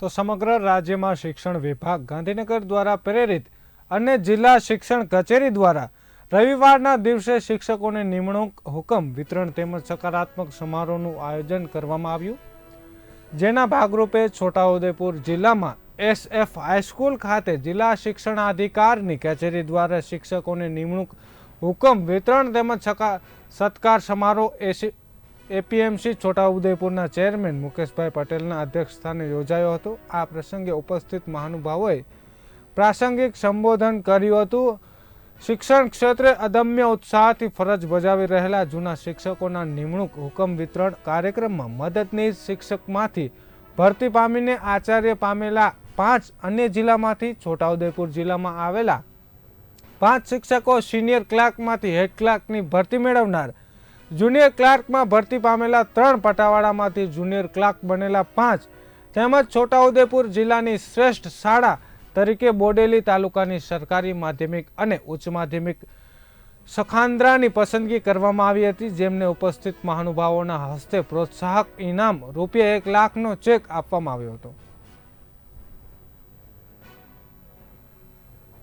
તો સમગ્ર રાજ્યમાં શિક્ષણ વિભાગ ગાંધીનગર દ્વારા પ્રેરિત અને જિલ્લા શિક્ષણ કચેરી દ્વારા રવિવારના દિવસે શિક્ષકોને નિમણૂક હુકમ વિતરણ તેમજ સકારાત્મક સમારોહનું આયોજન કરવામાં આવ્યું. જેના ભાગરૂપે છોટાઉદેપુર જિલ્લામાં એસએફ હાઈસ્કૂલ ખાતે જિલ્લા શિક્ષણાધિકારની કચેરી દ્વારા શિક્ષકોને નિમણૂક હુકમ વિતરણ તેમજ સત્કાર સમારોહ એસી એપીએમસી છોટાઉદેપુરના ચેરમેન મુકેશભાઈ પટેલના અધ્યક્ષસ્થાને યોજાયો હતો. આ પ્રસંગે ઉપસ્થિત મહાનુભાવોએ પ્રાસંગિક સંબોધન કર્યું હતું. શિક્ષણ ક્ષેત્રે અદમ્ય ઉત્સાહથી ફરજ બજાવી રહેલા જૂના શિક્ષકોના નિમણૂક હુકમ વિતરણ કાર્યક્રમમાં મદદનીશ શિક્ષકમાંથી ભરતી પામીને આચાર્ય પામેલા પાંચ અન્ય જિલ્લામાંથી છોટાઉદેપુર જિલ્લામાં આવેલા પાંચ શિક્ષકો સિનિયર ક્લાર્કમાંથી હેડ ક્લાર્કની ભરતી મેળવનાર જુનિયર ક્લાર્કમાં ભરતી પામેલા ત્રણ પટાવાળામાંથી જુનિયર ક્લાર્ક બનેલા પાંચ, તેમજ છોટાઉદેપુર જિલ્લાની શ્રેષ્ઠ શાળા તરીકે બોડેલી તાલુકાની સરકારી માધ્યમિક અને ઉચ્ચ માધ્યમિક સખાન્દ્રાની પસંદગી કરવામાં આવી હતી, જેમને ઉપસ્થિત મહાનુભાવોના હસ્તે પ્રોત્સાહક ઇનામ રૂપિયા એક લાખનો ચેક આપવામાં આવ્યો હતો.